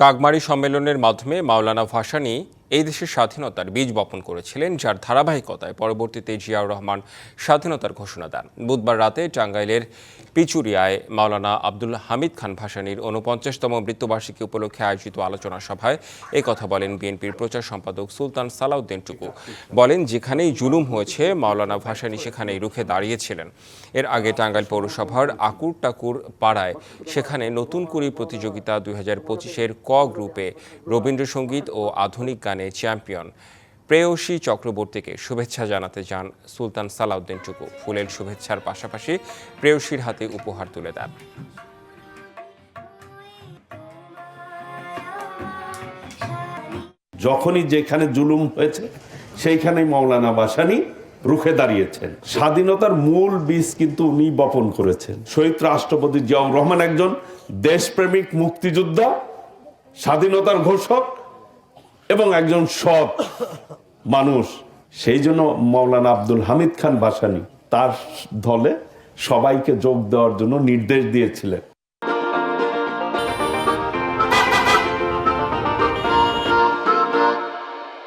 কাগমারি সম্মেলনের মাধ্যমে মাওলানা ভাসানি এই দেশের স্বাধীনতার বীজ বপন করেছিলেন, যার ধারাবাহিকতায় পরবর্তীতে জিয়াউর রহমান স্বাধীনতার ঘোষণা দেন। বুধবার রাতে টাঙ্গাইলের পিচুরিয়ায় মাওলানা আব্দুল হামিদ খান ভাসানীর ঊনপঞ্চাশতম মৃত্যুবার্ষিকী উপলক্ষে আয়োজিত আলোচনা সভায় এই কথা বলেন বিএনপির প্রচার সম্পাদক সুলতান সালাউদ্দিন টুকু। বলেন, যেখানেই জুলুম হয়েছে, মাওলানা ভাসানী সেখানেই রুখে দাঁড়িয়েছিলেন। এর আগে টাঙ্গাইল পৌরসভার আকুর টাকুর পাড়ায় সেখানে নতুন কুড়ি প্রতিযোগিতা দুই হাজার পঁচিশের ক গ্রুপে রবীন্দ্রসঙ্গীত ও আধুনিক গানে চ্যাম্পিয়ন। প্রেয়সী চক্রবর্তীকে শুভেচ্ছা জানাতে যান সুলতান সালাউদ্দিন টুকু ফুলের শুভেচ্ছার পাশাপাশি প্রেয়সীর হাতে উপহার তুলে দেন। যখনই যেখানে জুলুম হয়েছে, সেইখানেই মৌলানা বাসানি রুখে দাঁড়িয়েছেন। স্বাধীনতার মূল বীজ কিন্তু উনি বপন করেছেন। শহীদ রাষ্ট্রপতি জিয়াউর রহমান একজন দেশপ্রেমিক মুক্তিযোদ্ধা, স্বাধীনতার ঘোষক এবং একজন সৎ মানুষ, সেই জন্য মৌলানা আব্দুল হামিদ খান বাসানি তার দলে সবাইকে যোগ দেওয়ার জন্য নির্দেশ দিয়েছিলেন।